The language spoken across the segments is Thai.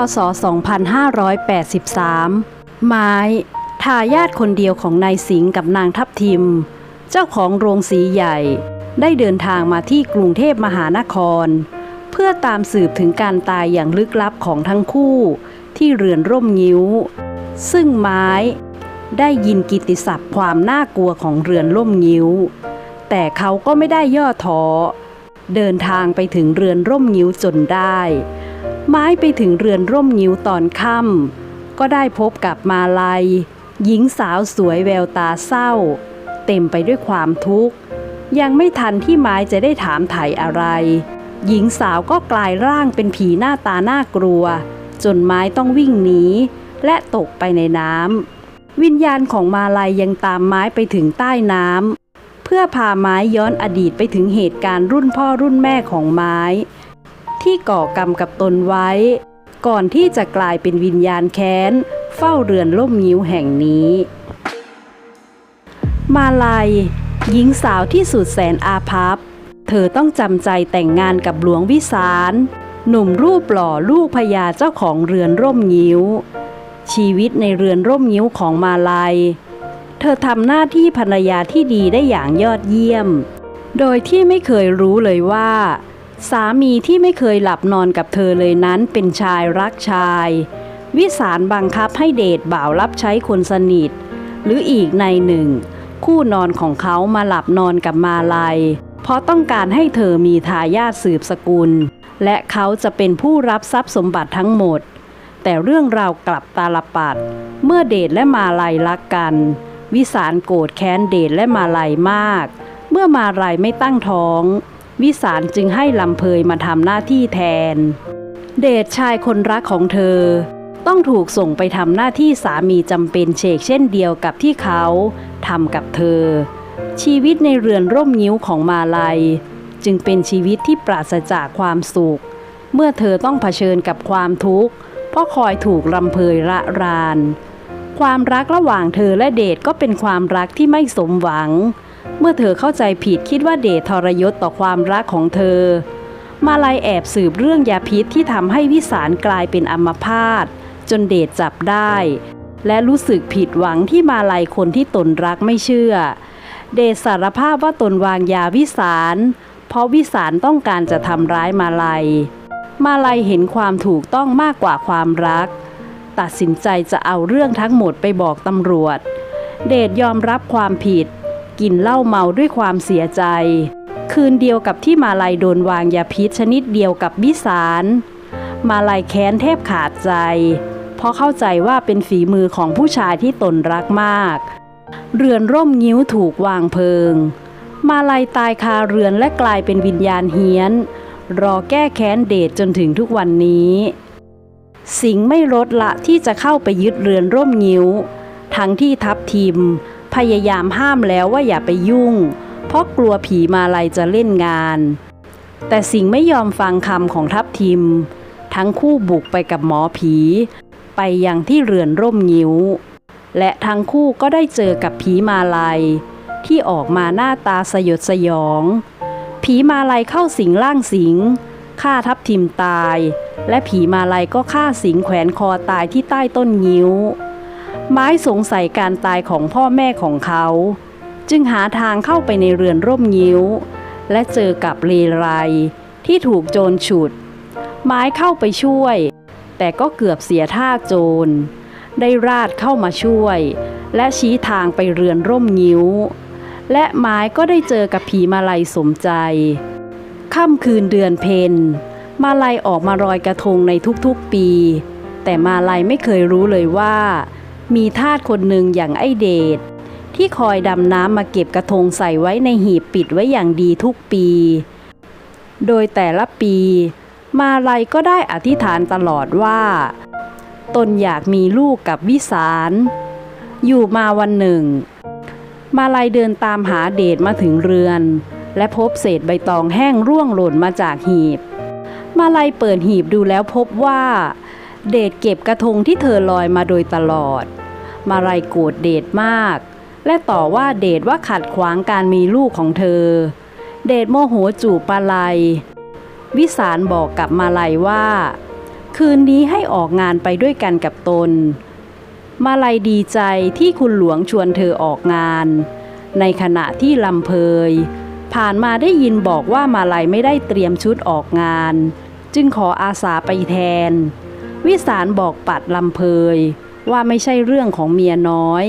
พศ2583 ไม้ ทายาทคนเดียวของนายสิงห์กับนางทับทิม เจ้าของโรงสีใหญ่ ได้เดินทางมาที่กรุงเทพมหานคร เพื่อตามสืบถึงการตายอย่างลึกลับของทั้งคู่ ที่เรือนร่มงิ้ว ซึ่งไม้ได้ยินกิตติศัพท์ความน่ากลัวของเรือนร่มงิ้ว แต่เขาก็ไม่ได้ย่อท้อ เดินทางไปถึงเรือนร่มงิ้วจนได้ ไม้ไปถึงเรือนร่มงิ้วตอนค่ำก็ได้พบกับมาลัย หญิงสาวสวยแววตาเศร้า เต็มไปด้วยความทุกข์ ยังไม่ทันที่ไม้จะได้ถามไถ่อะไร หญิงสาวก็กลายร่างเป็นผีหน้าตาน่ากลัว จนไม้ต้องวิ่งหนีและตกไปในน้ำวิญญาณของมาลัยยังตามไม้ไปถึงใต้น้ำเพื่อพาไม้ย้อนอดีตไปถึงเหตุการณ์รุ่นพ่อรุ่นแม่ของไม้ ที่ก่อกรรมกับตนไว้ ก่อนที่จะกลายเป็นวิญญาณแค้น เฝ้าเรือนล่มงิ้วแห่งนี้ มาลัยหญิงสาวที่สุดแสนอาภัพ เธอต้องจำใจแต่งงานกับหลวงวิสาร หนุ่มรูปหล่อลูกพญาเจ้าของเรือนร่มงิ้ว ชีวิตในเรือนร่มงิ้วของมาลัยเธอทำหน้าที่ภรรยาที่ดีได้อย่างยอดเยี่ยม โดยที่ไม่เคยรู้เลยว่า สามีที่ไม่เคยหลับนอนกับเธอเลยนั้นเป็นชายรักชาย วิสารบังคับให้เดทบ่าวรับใช้คนสนิท หรืออีกในหนึ่ง คู่นอนของเขามาหลับนอนกับมาลัยเพราะต้องการให้เธอมีทายาทสืบสกุล และเขาจะเป็นผู้รับทรัพย์สมบัติทั้งหมด แต่เรื่องราวกลับตาลปัด เมื่อเดชและมาลัยรักกัน วิสารโกรธแค้นเดชและมาลัยมาก เมื่อมาลัยไม่ตั้งท้อง วิสารจึงให้ลำเพยมาทำหน้าที่แทน เดชชายคนรักของเธอ ต้องถูกส่งไปทำหน้าที่สามีจำเป็นเชกเช่นเดียวกับที่เขาทำกับเธอ ชีวิตในเรือนร่มงิ้วของมาลัย จึงเป็นชีวิตที่ปราศจากความสุข เมื่อเธอต้องเผชิญกับความทุกข์เพราะคอยถูกลำเพยระราน ความรักระหว่างเธอและเดชก็เป็นความรักที่ไม่สมหวัง เมื่อเธอเข้าใจผิดคิดว่าเดชทรยศต่อความรักของเธอ มาลัยแอบสืบเรื่องยาพิษที่ทำให้วิสารกลายเป็นอัมพาตจนเดชจับได้ และรู้สึกผิดหวังที่มาลัยคนที่ตนรักไม่เชื่อ เดชสารภาพว่าตนวางยาวิสาร เพราะวิสารต้องการจะทำร้ายมาลัยมาลัยเห็นความถูกต้องมากกว่าความรัก ตัดสินใจจะเอาเรื่องทั้งหมดไปบอกตำรวจ เดชยอมรับความผิด กินเหล้าเมาด้วยความเสียใจ คืนเดียวกับที่มาลัยโดนวางยาพิษชนิดเดียวกับวิสาร มาลัยแค้นแทบขาดใจ เพราะเข้าใจว่าเป็นฝีมือของผู้ชายที่ตนรักมาก เรือนร่มงิ้วถูกวางเพลิง มาลัยตายคาเรือนและกลายเป็นวิญญาณเฮี้ยน รอแก้แค้นเดชจนถึงทุกวันนี้ สิงไม่ลดละที่จะเข้าไปยึดเรือนร่มงิ้ว ทั้งที่ทับทิม พยายามห้ามแล้วว่าอย่าไปยุ่ง เพราะกลัวผีมาลัยจะเล่นงาน แต่สิงไม่ยอมฟังคำของทับทิม ทั้งคู่บุกไปกับหมอผี ไปยังที่เรือนร่มงิ้ว และทั้งคู่ก็ได้เจอกับผีมาลัยที่ออกมาหน้าตาสยดสยอง ผีมาลัยเข้าสิงร่างสิงฆ่าทับทิมตาย และผีมาลัยก็ฆ่าสิงแขวนคอตายที่ใต้ต้นงิ้ว ไม้สงสัยการตายของพ่อแม่ของเขา จึงหาทางเข้าไปในเรือนร่มงิ้ว และเจอกับเลไรที่ถูกโจรฉุด ไม้เข้าไปช่วย แต่ก็เกือบเสียท่าโจร ได้ราดเข้ามาช่วย และชี้ทางไปเรือนร่มงิ้ว และไม้ก็ได้เจอกับผีมาลัยสมใจ ค่ำคืนเดือนเพนมาลัยออกมารอยกระทงในทุกๆปี แต่มาลัยไม่เคยรู้เลยว่า มีทาสคนหนึ่งอย่างไอเดชที่คอยดำน้ำมาเก็บกระทงใส่ไว้ในหีบปิดไว้อย่างดีทุกปี โดยแต่ละปี มาลัยก็ได้อธิษฐานตลอดว่า ตนอยากมีลูกกับวิสาร อยู่มาวันหนึ่ง มาลัยเดินตามหาเดชมาถึงเรือน และพบเศษใบตองแห้งร่วงหล่นมาจากหีบ มาลัยเปิดหีบดูแล้วพบว่า เดชเก็บกระทงที่เธอลอยมาโดยตลอด มาลัยโกรธเดชมาก และต่อว่าเดชว่าขัดขวางการมีลูกของเธอ เดชโมโหจูบมาลัย วิสารบอกกับมาลัยว่า คืนนี้ให้ออกงานไปด้วยกันกับตน มาลัยดีใจที่คุณหลวงชวนเธอออกงาน ในขณะที่ลำเพยผ่านมาได้ยินบอกว่ามาลัยไม่ได้เตรียมชุดออกงาน จึงขออาสาไปแทน วิสารบอกปัดลำเพย ว่าไม่ใช่เรื่องของเมียน้อย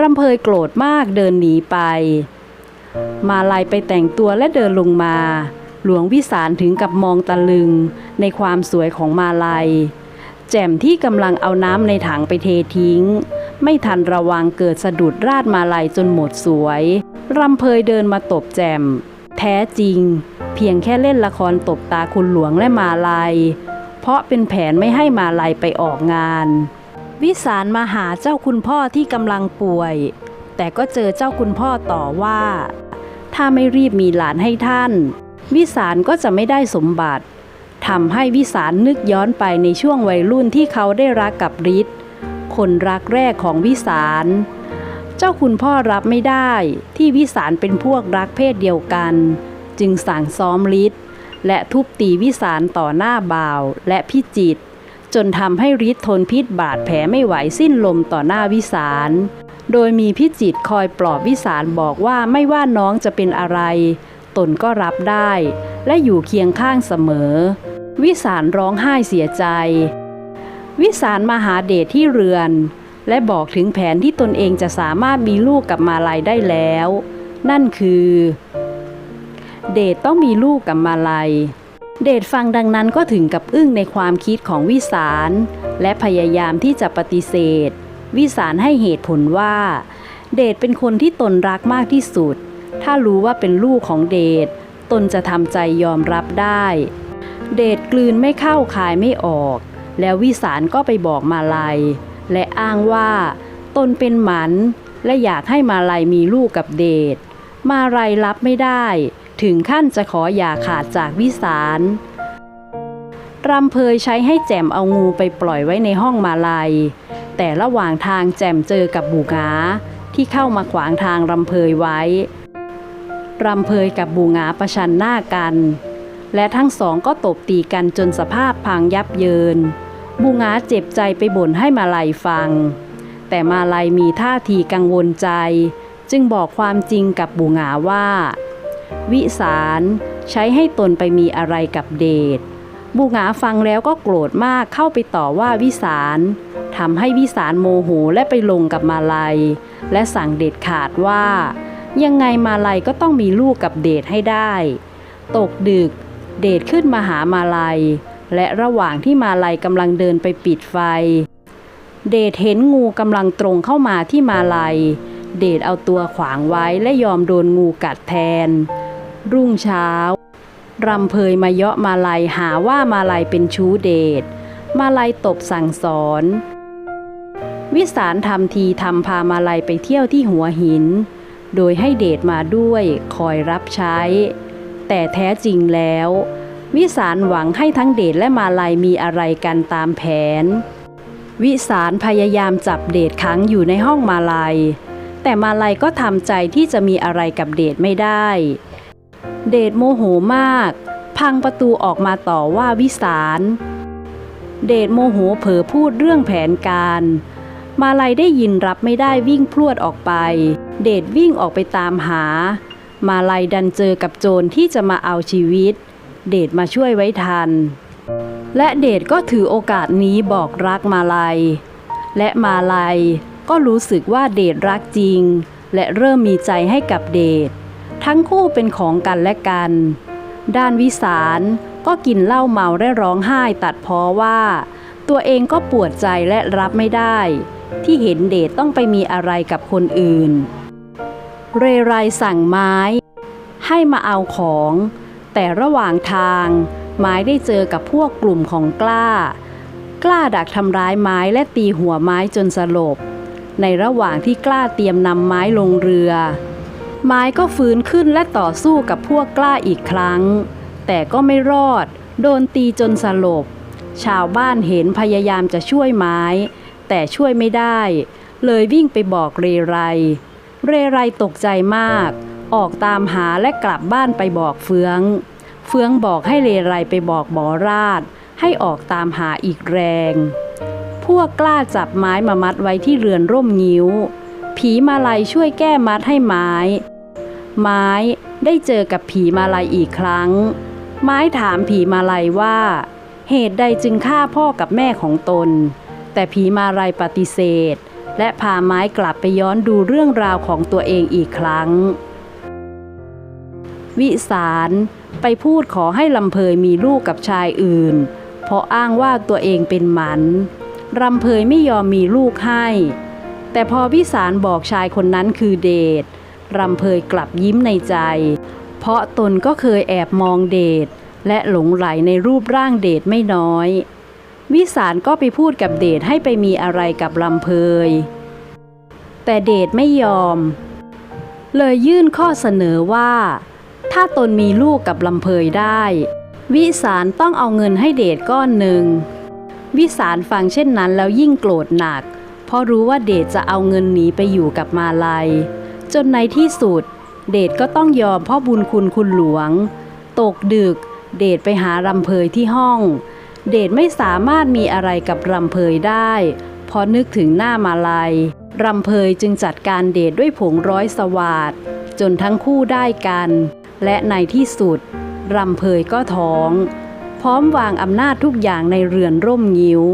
ลำเพยโกรธมากเดินหนีไป มาลัยไปแต่งตัวและเดินลงมา หลวงวิสารถึงกับมองตะลึงในความสวยของมาลัยแจ่มที่กำลังเอาน้ำในถังไปเททิ้ง ไม่ทันระวังเกิดสะดุดราดมาลัยจนหมดสวย รำเพยเดินมาตบแจ่ม แท้จริง เพียงแค่เล่นละครตบตาคุณหลวงและมาลัยเพราะเป็นแผนไม่ให้มาลัยไปออกงาน วิสารมาหาเจ้าคุณพ่อที่กำลังป่วย แต่ก็เจอเจ้าคุณพ่อต่อว่า ถ้าไม่รีบมีหลานให้ท่าน วิสารก็จะไม่ได้สมบัติทำให้วิสารนึกย้อนไปในช่วงวัยรุ่นที่เขาได้รักกับฤทธิ์คนรักแรกของวิสาร เจ้าคุณพ่อรับไม่ได้ที่วิสารเป็นพวกรักเพศเดียวกัน จึงสั่งซ้อมฤทธิ์และทุบตีวิสารต่อหน้าบ่าวและพิจิตร จนทำให้ฤทธิ์ทนพิษบาดแผลไม่ไหวสิ้นลมต่อหน้าวิสาร โดยมีพิจิตคอยปลอบวิสารบอกว่าไม่ว่าน้องจะเป็นอะไร ตนก็รับได้ และอยู่เคียงข้างเสมอ วิสารร้องไห้เสียใจ วิสารมาหาเดชที่เรือน และบอกถึงแผนที่ตนเองจะสามารถมีลูกกับมาลัยได้แล้ว นั่นคือ เดชต้องมีลูกกับมาลัย เดชฟังดังนั้นก็ถึงกับอึ้งในความคิดของวิสาร และพยายามที่จะปฏิเสธ วิสารให้เหตุผลว่า เดชเป็นคนที่ตนรักมากที่สุด ถ้ารู้ว่าเป็นลูกของเดชตนจะทำใจยอมรับได้ เดชกลืนไม่เข้าคายไม่ออก แล้ววิสารก็ไปบอกมาลัยและอ้างว่า ตนเป็นหมัน และอยากให้มาลัยมีลูกกับเดชมาลัยรับไม่ได้ ถึงขั้นจะขออย่าขาดจากวิสารรำเพยใช้ให้แจมเอางูไปปล่อยไว้ในห้องมาลัยแต่ระหว่างทางแจมเจอกับบูงาที่เข้ามาขวางทางรำเพยไว้ รำเพยกับบูงาประชันหน้ากัน และทั้งสองก็ตบตีกันจนสภาพพังยับเยิน บูงาเจ็บใจไปบ่นให้มาลัยฟัง แต่มาลัยมีท่าทีกังวลใจ จึงบอกความจริงกับบูงาว่า วิสารใช้ให้ตนไปมีอะไรกับเดชบูงาฟังแล้วก็โกรธมากเข้าไปต่อว่าวิสารทำให้วิสารโมโหและไปลงกับมาลัย และสั่งเด็ดขาดว่า ยังไงมาลัยก็ต้องมีลูกกับเดชให้ได้ ตกดึก เดชขึ้นมาหามาลัย และระหว่างที่มาลัยกำลังเดินไปปิดไฟ เดชเห็นงูกำลังตรงเข้ามาที่มาลัย เดชเอาตัวขวางไว้และยอมโดนงูกัดแทน รุ่งเช้ารำเพยมาเยาะมาลัยหาว่ามาลัยเป็นชู้เดชมาลัยตบสั่งสอน วิสารทำทีทำพามาลัยไปเที่ยวที่หัวหิน โดยให้เดชมาด้วยคอยรับใช้ แต่แท้จริงแล้ว วิสารหวังให้ทั้งเดชและมาลัยมีอะไรกันตามแผน วิสารพยายามจับเดชขังอยู่ในห้องมาลัยแต่มาลัยก็ทำใจที่จะมีอะไรกับเดชไม่ได้ เดชโมโหมาก พังประตูออกมาต่อว่าวิสาร เดชโมโหเผลอพูดเรื่องแผนการ มาลัยได้ยินรับไม่ได้วิ่งพรวดออกไป เดชวิ่งออกไปตามหา มาลัยดันเจอกับโจรที่จะมาเอาชีวิต เดชมาช่วยไว้ทัน และเดชก็ถือโอกาสนี้บอกรักมาลัย และมาลัยก็รู้สึกว่าเดชรักจริง และเริ่มมีใจให้กับเดช ทั้งคู่เป็นของกันและกัน ด้านวิสารก็กินเหล้าเมาและร้องไห้ตัดพ้อว่า ตัวเองก็ปวดใจและรับไม่ได้ ที่เห็นเดชต้องไปมีอะไรกับคนอื่น เรไรสั่งไม้ ให้มาเอาของ แต่ระหว่างทาง ไม้ได้เจอกับพวกกลุ่มของกล้า กล้าดักทำร้ายไม้และตีหัวไม้จนสลบ ในระหว่างที่กล้าเตรียมนำไม้ลงเรือ ไม้ก็ฟื้นขึ้นและต่อสู้กับพวกกล้าอีกครั้ง แต่ก็ไม่รอด โดนตีจนสลบ ชาวบ้านเห็นพยายามจะช่วยไม้ แต่ช่วยไม่ได้ เลยวิ่งไปบอกเรไร เรไรตกใจมาก ออกตามหาและกลับบ้านไปบอกเฟือง เฟืองบอกให้เรไรไปบอกหมอราช ให้ออกตามหาอีกแรง พวกกล้าจับไม้มามัดไว้ที่เรือนร่มงิ้วผีมาลัยช่วยแก้มัดให้ไม้ ไม้ได้เจอกับผีมาลัยอีกครั้ง ไม้ถามผีมาลัยว่า เหตุใดจึงฆ่าพ่อกับแม่ของตน แต่ผีมาลัยปฏิเสธ และพาไม้กลับไปย้อนดูเรื่องราวของตัวเองอีกครั้ง วิสารไปพูดขอให้ลำเพยมีลูกกับชายอื่น เพราะอ้างว่าตัวเองเป็นหมันรำเพยไม่ยอมมีลูกให้ แต่พอวิสารบอกชายคนนั้นคือเดช รำเพยกลับยิ้มในใจ เพราะตนก็เคยแอบมองเดชและหลงไหลในรูปร่างเดชไม่น้อย วิสารก็ไปพูดกับเดชให้ไปมีอะไรกับลำเพย แต่เดชไม่ยอม เลยยื่นข้อเสนอว่า ถ้าตนมีลูกกับลำเพยได้ วิสารต้องเอาเงินให้เดชก้อนหนึ่ง วิสารฟังเช่นนั้นแล้วยิ่งโกรธหนัก เพราะรู้ว่าเดชจะเอาเงินหนีไปอยู่กับมาลัย จนในที่สุด เดชก็ต้องยอมพ่อบุญคุณคุณหลวง ตกดึก เดชไปหารำเพยที่ห้อง เดชไม่สามารถมีอะไรกับรำเพยได้พราะนึกถึงหน้ามาลัยรำเพยจึงจัดการเดชด้วยผงร้อยสวาดจนทั้งคู่ได้กัน และในที่สุด รำเพยก็ท้อง พร้อมวางอำนาจทุกอย่างในเรือนร่มงิ้ว